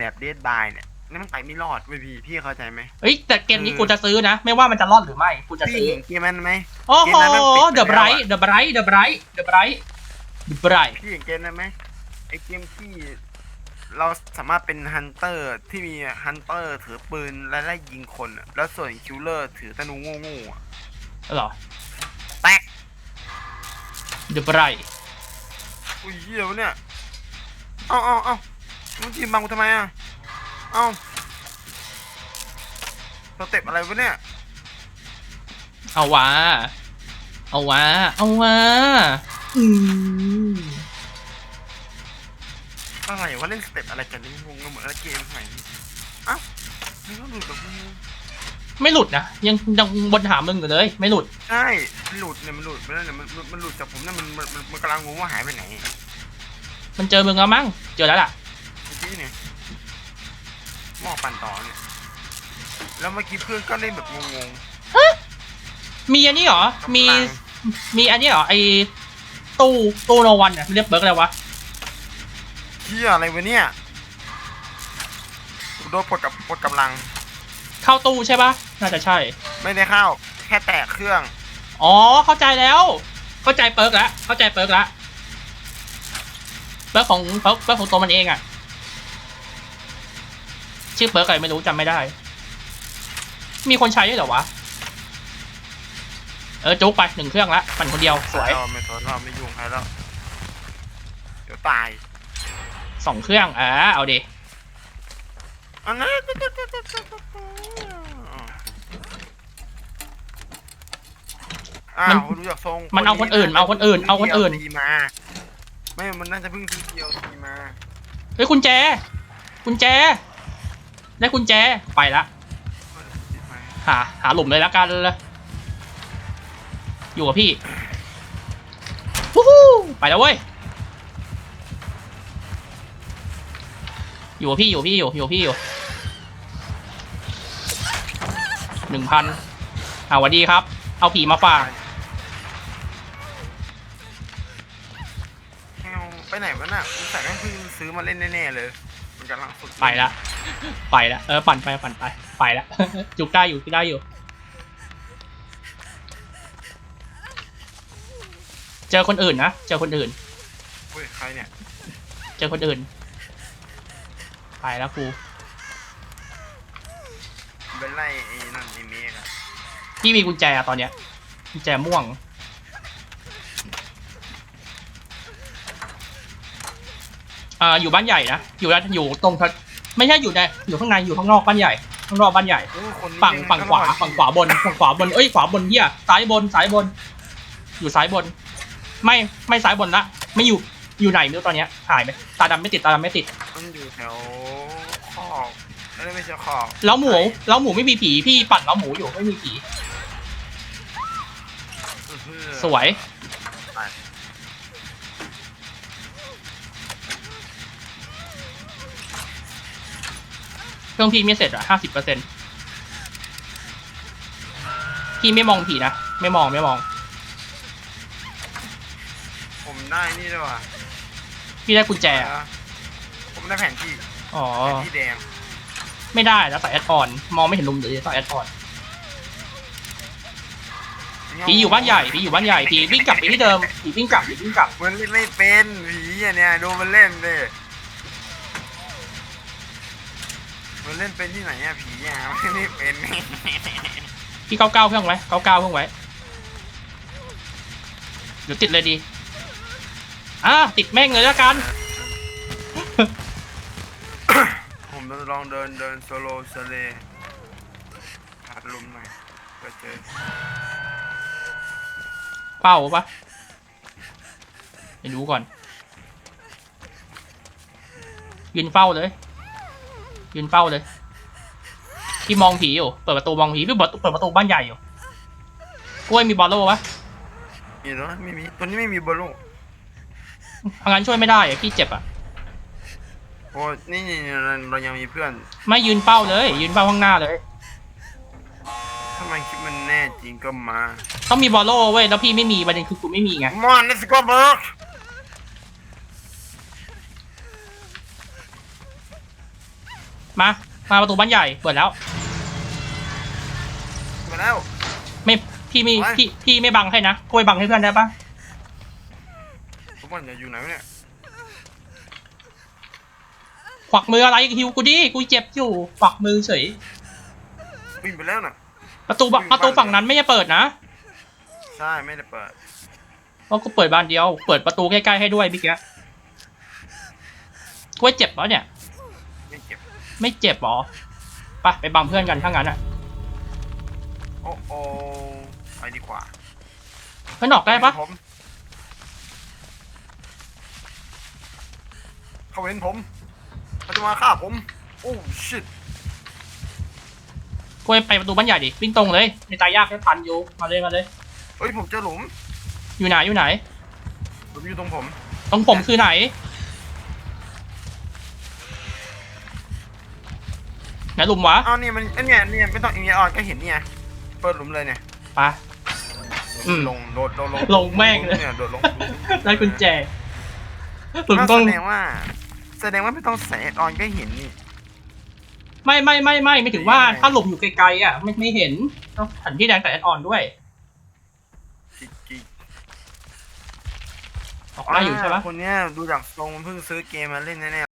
แบบเดดบายเนี่ยนี่มันไปไม่รอดเว้ยพี่พี่เข้าใจไหมเฮ้ยแต่เกมนี้กูจะซื้อนะ ไม่ว่ามันจะรอดหรือไม่กูจะพี่ซื้อ เห็นเกมนั้นไหม โอ้เกโหมนั้นมันปิดไปเดอะไบรแล้วท์อะเดอะไบรท์เดอะไบรท์เดอะไบรท์เดอะไบรท์พี่เห็นเกมนั้นไหมไอเกมที่เราสามารถเป็นฮันเตอร์ที่มีฮันเตอร์ถือปืนและไล่ยิงคนอะแล้วส่วนคิลเลอร์ถือธนูโง่ๆอะเหรอ แตกเดอะไบรท์อุ้ยเหี้ยวะเนี่ย เอ้าเอ้าเอ้า มึงทีมบังกูทำไมอะ เอ้าสเต็ปอะไรวะเนี่ย เอาวะเอาวะเอาวะอืมอะไรวะเล่นสเต็ปอะไรกันนี่งงกันหมดแล้วเกมสมัยนี้เอ้ามึงก็หลุดกับกูไม่หลุดนะยังยังบนหามึงอยู่เลย ไม่หลุดใช่มันหลุดเนี่ยมันหลุดไปแล้วเนี่ยมันมันมันหลุดจากผมเนี่ยมันมันมันมันกำลังงงว่าหายไปไหน มันเจอมึงแล้วมั้งเจอแล้วล่ะเมื่ อกี้เนี่ยหม้อปั่นต่อเนี่ย แล้วเมื่อกี้เพื่อนก็เล่นแบบงงมีอันนี้เหรอ ๆมีกำลังมีอันนี้เหรอ ไอตู้ตู้โนวันเนี่ยเรียกเบิร์กอะไรวะ เที่ยอะไรวะเนี่ยกูโดนปลดกับปลดกำลัง เข้าตู้ใช่ปะน่าจะใช่ ไม่ได้เข้า แค่แตกเครื่อง อ๋อ เข้าใจแล้ว เข้าใจเปิร์กแล้วเข้าใจเปิร์กแล้วเปิร์กของเปิร์กเปิร์กของตัวมันเองอะ ชื่อเปิร์กอะไรไม่รู้จำไม่ได้ มีคนใช้ด้วยเหรอวะ เออจุกไปหนึ่งเครื่องละปั่นคนเดียวสวยเราไม่ทนเราไม่ยุ่งใครแล้ว เดี๋ยวตายสองเครื่องอ่าเอาดิอันนั้นอ้าวรู้จักทรงมันเอาคนอื่นเอาคนอื่น เอาคนอื่นทีมาไม่ มันน่าจะเพิ่งซื้อเดียวทีมา เฮ้ยกุญแจกุญแจ ได้กุญแจไปละหาหาหลุมเลยละกันเลยอยู่กับพี่วู้ฮู้ไปแล้วเว้ยอยู่กับพี่อยู่พี่อยู่อยู่พี่อยู่หนึ่งพันอ่าสวัสดีครับ เอาผีมาฝากไปไหนวะน่ะกูใส่แม่งเพิ่งซื้อมาเล่นแน่ๆเลย มันกำลังฝึกไปละ ไปละ เออปั่นไปปั่นไป ไปละ จุกได้อยู่จุกได้อยู่ เจอคนอื่นนะ เจอคนอื่น เฮ้ยใครเนี่ยเจอคนอื่น ไปแล้วกูเป็นไล่ไอ้นั่นไอ้เมฆอะพี่มีกุญแจอะตอนเนี้ยกุญแจม่วง อ่าอยู่บ้านใหญ่นะอยู่ด้านอยู่ตรงทะไม่ใช่อยู่ในอยู่ข้างในอยู่ข้างนอกบ้านใหญ่ข้างนอกบ้านใหญ่ โอ้คนนี้ฝั่งแม่ฝั่งขวาก็ฝั่งขวาบนฝั่งขวาบนเอ้ยขวาบนเฮียซ้ายบนซ้ายบน อยู่ซ้ายบน ไม่ไม่ซ้ายบนละไม่อยู่อยู่ไหนไม่รู้ตอนเนี้ยหายไปตาดำไม่ติดตาดำไม่ติด มันอยู่แถวคอกไม่ได้ไม่ใช่คอกแล้วหมูแล้วหมูไม่มีผีพี่ปั่นแล้วหมูอยู่ไม่มีผีอื้อหือสวย ไป เค รื่องพี่ไม่เสร็จอะห้าสิบเปอร์เซ็นพี่ไม่มองผีนะ ไม่มองไม่มอง ผมได้นี่ด้วยว่ะพี่ได้กุญแจอะผมได้แผนที่อ๋อ แผนที่แดงไม่ได้แล้วใส่แอดออน มองไม่เห็นมุมเลยใส่แอดออนผีอยู่บ้านใหญ่ผีอยู่บ้านใหญ่ผีวิ่งกลับไปที่เดิมผีวิ่งกลับผีวิ่งกลับ มันเล่นไม่เป็นผีอะเนี่ยดูมันเล่นเลย มันเล่นเป็นที่ไหนอะผีอะมันไม่เป็นพี่เก้าเก้าเครื่องไว้เก้าเก้าเครื่องไว้เดี๋ยวติดเลยดีอะติดแม่งเลยแล้วกัน ผมลองเดินเดินโซโลสเลหาดลมหน่อยก็เจอเป้าปะไปดูก่อนยืนเฝ้าเลย ยืนเฝ้าเลยพี่มองผีอยู่ เปิดประตูมองผีพี่เปิดเปิดประตูบ้านใหญ่อยู่ กล้วยมีบอลโล่ปะมีเหรอไม่มีตัวนี้ไม่มีบอลลูนทางนั้นช่วยไม่ได้อะพี่เจ็บอะโอ้นี่นี่นี่เราเรายังมีเพื่อน ไม่ยืนเป้าเลย ยืนเป้าข้างหน้าเลย ถ้ามันคิดมันแน่จริงก็มา ต้องมีบอลโล่เว้ย แล้วพี่ไม่มีประเด็นคือกูไม่มีไง Come on let's go Burk เมา มาประตูบ้านใหญ่เปิดแล้ว มาแล้ว ไม่พี่มีโอ้ยพี่พี่ไม่บังให้นะกล้วยบังให้เพื่อนได้ปะทุกคนจะอยู่ไหนวะเนี่ยขวักมืออะไรฮิวกูดิกูเจ็บอยู่ขวักมือเฉย วิ่งไปแล้วน่ะ ประตูบประตูฝั่งนั้นไม่ได้เปิดนะใช่ไม่ได้เปิดเพราะกูเปิดบานเดียว เปิดประตูใกล้ๆให้ด้วยพี่แกกล้วยเจ็บปะเนี่ยไม่เก็บ ไม่เจ็บหรอไปไปบังเพื่อนกันถ้างั้นอะโอ้โอไปดีกว่าเพื่อนออกได้ปะผมเขาเห็นผมเขาจะมาฆ่าผม โอ้ชิตกล้วยไปประตูบ้านใหญ่ดิวิ่งตรงเลยในตายยากแค่พันอยู่มาเลยมาเลยเฮ้ยผมเจอหลุมอยู่ไหนอยู่ไหนหลุมอยู่ตรงผม ตรงผมคือไหน ไหนหลุมวะอ้าวเนี่ยมันอันเนี่ยเนี่ยไม่ต้องอย่างเงี้ยออนก็เห็นเนี่ยเปิดหลุมเลยเนี่ยไปอืมลงโดดโดดลงลงแม่งเลยเนี่ยโดดลงได้กุญแจหลุมก็ต้องแสดงว่า แสดงว่าไม่ต้องแสงออนก็เห็นนี่ไม่ไม่ไม่ไม่ไม่ถึงว่าถ้าหลุมอยู่ไกลๆอะไม่ไม่เห็นต้องหันที่แดงแต่แอดออนด้วยกิ๊กกิ๊กออกได้อยู่ใช่ปะคนเนี้ยดูจากทรงเพิ่งซื้อเกมมาเล่นแน่ๆ